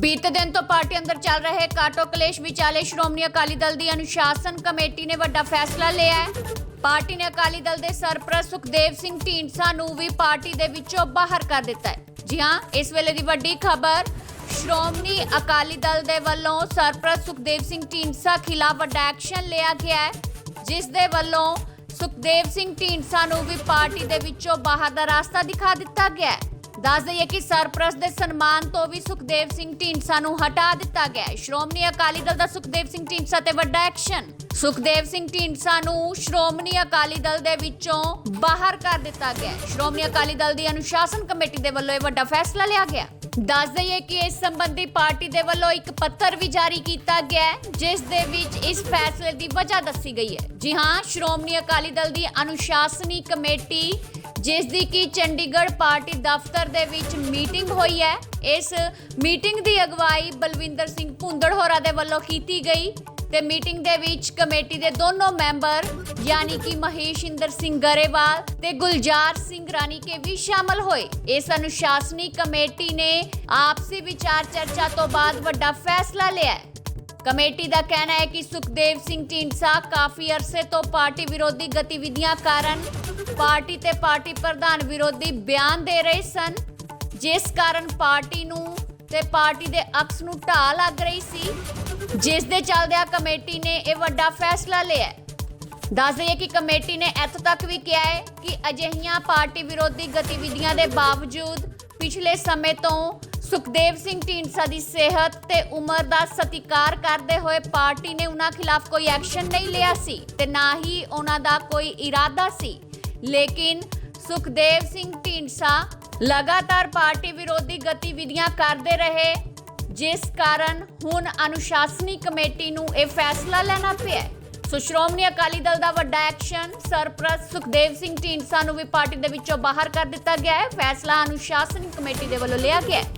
ਬੀਤੇ ਦਿਨ ਤੋਂ ਪਾਰਟੀ ਅੰਦਰ ਚੱਲ ਰਹੇ ਕਾਟੋ ਕਲੇਸ਼ ਵਿਚਾਲੇ ਸ਼੍ਰੋਮਣੀ ਅਕਾਲੀ ਦਲ ਦੀ ਅਨੁਸ਼ਾਸਨ ਕਮੇਟੀ ਨੇ ਵੱਡਾ ਫੈਸਲਾ ਲਿਆ ਹੈ। ਪਾਰਟੀ ਨੇ ਅਕਾਲੀ ਦਲ ਦੇ ਸਰਪ੍ਰਸਤ ਸੁਖਦੇਵ ਸਿੰਘ ਢੀਂਡਸਾ ਨੂੰ ਵੀ ਪਾਰਟੀ ਦੇ ਵਿੱਚੋਂ ਬਾਹਰ ਕਰ ਦਿੱਤਾ ਹੈ। ਜੀ ਹਾਂ, ਇਸ ਵੇਲੇ ਦੀ ਵੱਡੀ ਖਬਰ, ਸ਼੍ਰੋਮਣੀ ਅਕਾਲੀ ਦਲ ਦੇ ਵੱਲੋਂ ਸਰਪ੍ਰਸਤ ਸੁਖਦੇਵ ਸਿੰਘ ਢੀਂਡਸਾ ਖਿਲਾਫ ਵੱਡਾ ਐਕਸ਼ਨ ਲਿਆ ਗਿਆ ਹੈ, ਜਿਸ ਦੇ ਵੱਲੋਂ ਸੁਖਦੇਵ ਸਿੰਘ ਢੀਂਡਸਾ ਨੂੰ ਵੀ ਪਾਰਟੀ ਦੇ ਵਿੱਚੋਂ ਬਾਹਰ ਦਾ ਰਸਤਾ ਦਿਖਾ ਦਿੱਤਾ ਗਿਆ ਹੈ। ਦੱਸ ਦਈਏ ਕਿ ਸਰਪ੍ਰਸਤ ਦੇ ਸਨਮਾਨ ਤੋਂ ਵੀ ਸੁਖਦੇਵ ਸਿੰਘ ਢੀਂਡਸਾ ਨੂੰ ਹਟਾ ਦਿੱਤਾ ਗਿਆ ਸ਼੍ਰੋਮਣੀ ਅਕਾਲੀ ਦਲ ਦਾ ਸੁਖਦੇਵ ਸਿੰਘ ਢੀਂਡਸਾ ਤੇ ਵੱਡਾ ਐਕਸ਼ਨ। ਸੁਖਦੇਵ ਸਿੰਘ ਢੀਂਡਸਾ ਨੂੰ ਸ਼੍ਰੋਮਣੀ ਅਕਾਲੀ ਦਲ ਦੇ ਵਿੱਚੋਂ ਬਾਹਰ ਕਰ ਦਿੱਤਾ ਗਿਆ ਸ਼੍ਰੋਮਣੀ ਅਕਾਲੀ ਦਲ ਦੀ ਅਨੁਸ਼ਾਸਨ ਕਮੇਟੀ ਦੇ ਵੱਲੋਂ ਇਹ ਵੱਡਾ ਫੈਸਲਾ ਲਿਆ ਗਿਆ ਦੱਸ ਦਈਏ ਕਿ ਇਸ ਸੰਬੰਧੀ ਪਾਰਟੀ ਦੇ ਵੱਲੋਂ ਇੱਕ ਪੱਤਰ ਵੀ ਜਾਰੀ ਕੀਤਾ ਗਿਆ ਜਿਸ ਦੇ ਵਿੱਚ ਇਸ ਫੈਸਲੇ ਦੀ ਵਜ੍ਹਾ ਦੱਸੀ ਗਈ ਹੈ। ਜੀ ਹਾਂ, ਸ਼੍ਰੋਮਣੀ ਅਕਾਲੀ ਦਲ ਦੀ ਅਨੁਸ਼ਾਸਨੀ ਕਮੇਟੀ ਜਿਸ ਦੀ ਕਿ ਚੰਡੀਗੜ੍ਹ ਪਾਰਟੀ ਦਫ਼ਤਰ ਦੇ ਵਿੱਚ ਮੀਟਿੰਗ ਹੋਈ ਹੈ। ਇਸ ਮੀਟਿੰਗ ਦੀ ਅਗਵਾਈ ਬਲਵਿੰਦਰ ਸਿੰਘ ਭੁੰਦੜ ਹੋਰਾਂ ਦੇ ਵੱਲੋਂ ਕੀਤੀ ਗਈ ਤੇ ਮੀਟਿੰਗ ਦੇ ਵਿੱਚ ਕਮੇਟੀ ਦੇ ਦੋਨੋਂ ਮੈਂਬਰ ਯਾਨੀ ਕਿ ਮਹੇਸ਼ ਇੰਦਰ ਸਿੰਘ ਗਰੇਵਾਲ ਤੇ ਗੁਲਜ਼ਾਰ ਸਿੰਘ ਰਾਣੀ ਕੇ ਵੀ ਸ਼ਾਮਲ ਹੋਏ। ਇਸ ਅਨੁਸ਼ਾਸਨੀ ਕਮੇਟੀ ਨੇ ਆਪਸੀ ਵਿਚਾਰ ਚਰਚਾ ਤੋਂ ਬਾਅਦ ਵੱਡਾ ਫੈਸਲਾ ਲਿਆ ਕਮੇਟੀ ਦਾ ਕਹਿਣਾ ਹੈ ਕਿ ਸੁਖਦੇਵ ਸਿੰਘ ਢੀਂਡਸਾ ਕਾਫੀ ਅਰਸੇ ਤੋਂ ਪਾਰਟੀ ਵਿਰੋਧੀ ਗਤੀਵਿਧੀਆਂ ਕਾਰਨ ਪਾਰਟੀ ਤੇ ਪਾਰਟੀ ਪ੍ਰਧਾਨ ਵਿਰੋਧੀ ਬਿਆਨ ਦੇ ਰਹੇ ਸਨ, ਜਿਸ ਕਾਰਨ ਪਾਰਟੀ ਨੂੰ ਤੇ ਪਾਰਟੀ ਦੇ ਅਕਸ ਨੂੰ ਢਾਹ ਲੱਗ ਰਹੀ ਸੀ, ਜਿਸ ਦੇ ਚੱਲਦਿਆਂ ਕਮੇਟੀ ਨੇ ਇਹ ਵੱਡਾ ਫੈਸਲਾ ਲਿਆ ਦੱਸ ਦਈਏ ਕਿ ਕਮੇਟੀ ਨੇ ਇੱਥੋਂ ਤੱਕ ਵੀ ਕਿਹਾ ਹੈ ਕਿ ਅਜਿਹੀਆਂ ਪਾਰਟੀ ਵਿਰੋਧੀ ਗਤੀਵਿਧੀਆਂ ਦੇ ਬਾਵਜੂਦ ਪਿਛਲੇ ਸਮੇਂ ਤੋਂ ਸੁਖਦੇਵ ਸਿੰਘ ਢੀਂਡਸਾ ਦੀ ਸਿਹਤ ਤੇ ਉਮਰ ਦਾ ਸਤਿਕਾਰ ਕਰਦੇ ਹੋਏ ਪਾਰਟੀ ਨੇ ਉਹਨਾਂ ਖਿਲਾਫ ਕੋਈ ਐਕਸ਼ਨ ਨਹੀਂ ਲਿਆ ਸੀ ਤੇ ਨਾ ਹੀ ਉਹਨਾਂ ਦਾ ਕੋਈ ਇਰਾਦਾ ਸੀ। ਲੇਕਿਨ ਸੁਖਦੇਵ ਸਿੰਘ ਢੀਂਡਸਾ ਲਗਾਤਾਰ ਪਾਰਟੀ ਵਿਰੋਧੀ ਗਤੀਵਿਧੀਆਂ ਕਰਦੇ ਰਹੇ, ਜਿਸ ਕਾਰਨ ਹੁਣ ਅਨੁਸ਼ਾਸਨੀ ਕਮੇਟੀ ਨੂੰ ਇਹ ਫੈਸਲਾ ਲੈਣਾ ਪਿਆ ਸੋ ਸ਼੍ਰੋਮਣੀ ਅਕਾਲੀ ਦਲ ਦਾ ਵੱਡਾ ਐਕਸ਼ਨ ਸਰਪ੍ਰਸਤ ਸੁਖਦੇਵ ਸਿੰਘ ਢੀਂਡਸਾ ਨੂੰ ਵੀ ਪਾਰਟੀ ਦੇ ਵਿੱਚੋਂ ਬਾਹਰ ਕਰ ਦਿੱਤਾ ਗਿਆ ਹੈ। ਫੈਸਲਾ ਅਨੁਸ਼ਾਸਨ ਕਮੇਟੀ ਦੇ ਵੱਲੋਂ ਲਿਆ ਗਿਆ ਹੈ।